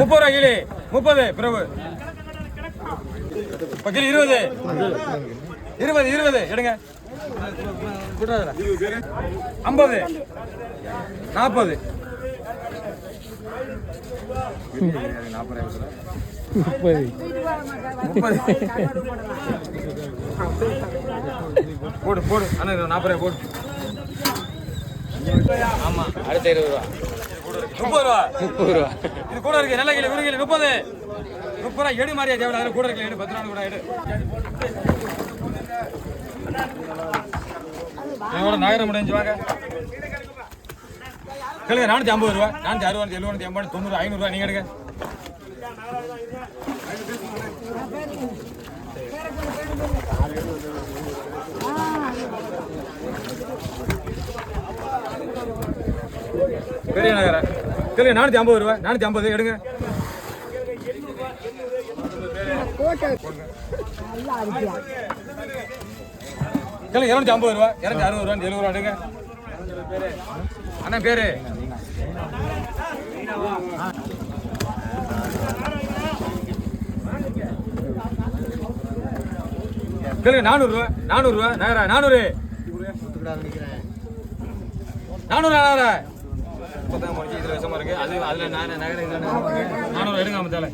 முப்பது ரூபா கிளி முப்பது பிரபு. இப்போ கிளி இருபது. இருபது இருபது. எடுங்க. ஐம்பது. நாற்பது. முப்பது. முப்பது போடு போடு. அண்ணா நாற்பது ரூபாய் போடு. ஆமா அடுத்த இருபது ரூபா. முப்பது ரூபா. முப்பது ரூபா. இது கூட இருக்கு நல்ல கிளி விருகிலி முப்பது. முப்பது ரூபா எடு மாதிரியா தேவை அதில் கூட இருக்கு எடு பத்து ரூபா கூட எடு. எவ்வளோ நகரம் முடிஞ்சு வாங்க. கேளுங்க நானூற்றி ஐம்பது ரூபா. நானூற்றி அறுபது எழுபது எண்பது தொண்ணூறு ஐநூறுரூவா நீங்கள் எடுங்க. பெரிய நகர? கேளுங்க நானூற்றி ஐம்பது ரூபா நானூற்றி ஐம்பது எடுங்க. கேளுங்க இரநூத்தி ஐம்பது ரூபா இரநூத்தி அறுபது ரூபா எழுபது ரூபா எடுங்க. அண்ணா பேரு? கேளுங்க நானூறுரூவா நானூறுரூவா நகரா நானூறு நானூறு. நானூறு இப்போதான் முடிஞ்சு இதில் விஷமா இருக்கு. அது அதில் நான் நகர இதில் நானூறு எடுங்க தலை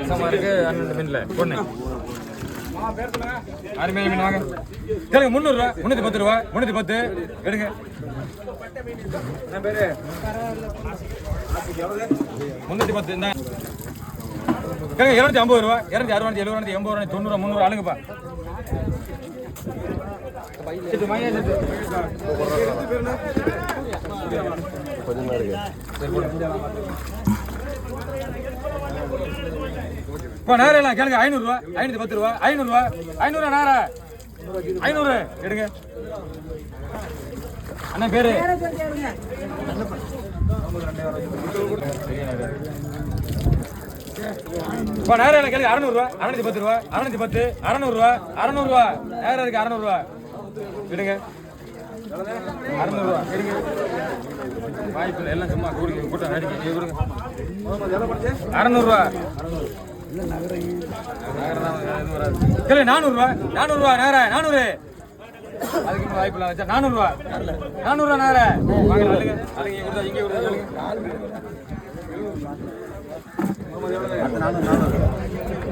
விஷமா இருக்கு. அண்ணன் மீனில் பொண்ணு அருமையான மீன் வாங்க. கேளுங்க முந்நூறுரூவா முந்நூற்றி பத்து ரூபா. முந்நூற்றி பத்து. எடுங்க. முந்நூற்றி பத்து இந்த. ஏங்க இரநூத்தி ஐம்பது ரூபா. இரநூத்தி அறுபது எழுபது எண்பது ரூபா தொண்ணூறு முந்நூறு ஆளுங்கப்பா. இப்போ நேரம் எல்லாம் கேளுங்க. ஐநூறுரூவா ஐநூற்றி பத்து ரூபா. ஐநூறுரூவா ஐநூறுரூவா நேரா. ஐநூறு. எடுங்க. அண்ணா பேரு? இப்போ நேரம் எனக்கு கேள்வி அறநூறுவா அறநூற்றி பத்து ரூபா அறநூற்றி பத்து அறநூறுவா அறநூறுவா நேரம் இருக்கு அறநூறுவா. விடுங்க. அறநூறுவா எடுங்க வாய்ப்பு இல்லை எல்லாம் சும்மா கூடுங்க கூட்டம் அடிக்க கொடுங்க. அறநூறுவா. கேளு நானூறுவா நேர நானூறு. அதுக்கு இன்னும் வாய்ப்பு இல்லை நானூறுவா. நானூறுரூவா நேர. வாங்க இங்கே கொடுத்தா இங்கே கொடுத்தா சொல்லுங்க. 我拿走拿走